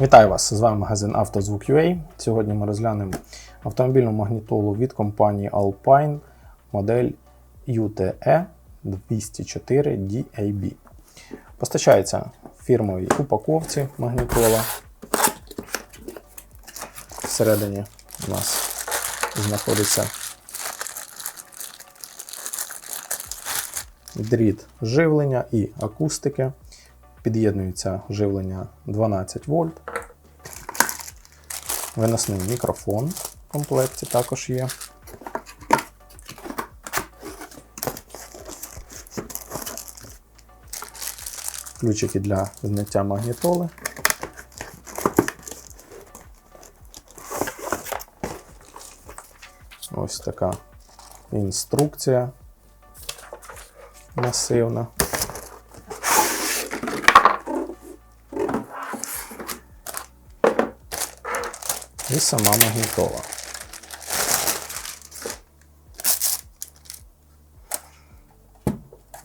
Вітаю вас! З вами магазин «Автозвук.UA». Сьогодні ми розглянемо автомобільну магнітолу від компанії Alpine модель UTE 204 DAB. Постачається фірмовій упаковці магнітола. Всередині у нас знаходиться дріт живлення і акустики. Під'єднується живлення 12 вольт. Виносний мікрофон в комплекті також є. Ключики для зняття магнітоли. Ось така інструкція масивна. І сама магнітола.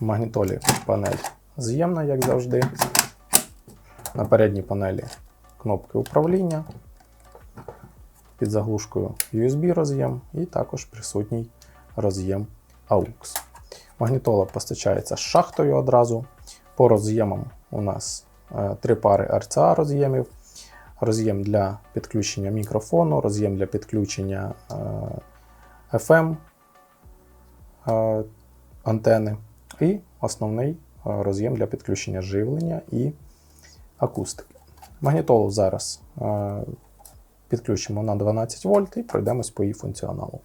В магнітолі панель з'ємна, як завжди. На передній панелі кнопки управління. Під заглушкою USB роз'єм і також присутній роз'єм AUX. Магнітола постачається з шахтою одразу. По роз'ємам у нас е, три пари RCA роз'ємів роз'єм для підключення мікрофону, роз'єм для підключення е, FM е, антени і основний е, роз'єм для підключення живлення і акустики. Магнітолу зараз підключимо на 12 вольт і пройдемось по її функціоналу.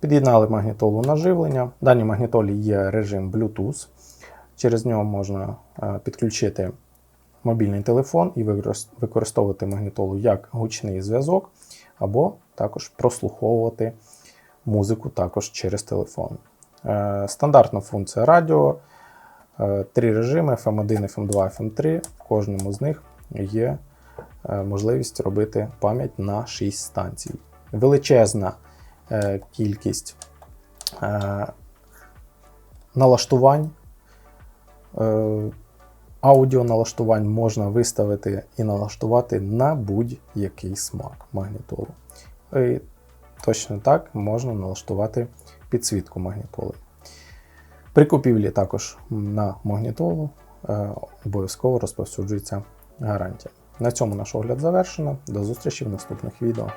Під'єднали магнітолу на живлення. В даній магнітолі є режим Bluetooth. Через нього можна підключити мобільний телефон і використовувати магнітолу як гучний зв'язок, або також прослуховувати музику також через телефон. Е, стандартна функція радіо. Е, три режими FM1, FM2, FM3. В кожному з них є е, можливість робити пам'ять на 6 станцій. Величезна кількість налаштувань. Аудіо налаштувань можна виставити і налаштувати на будь-який смак магнітолу. І точно так можна налаштувати підсвітку магнітоли. При купівлі також на магнітолу е, обов'язково розповсюджується гарантія. На цьому наш огляд завершено. До зустрічі в наступних відео.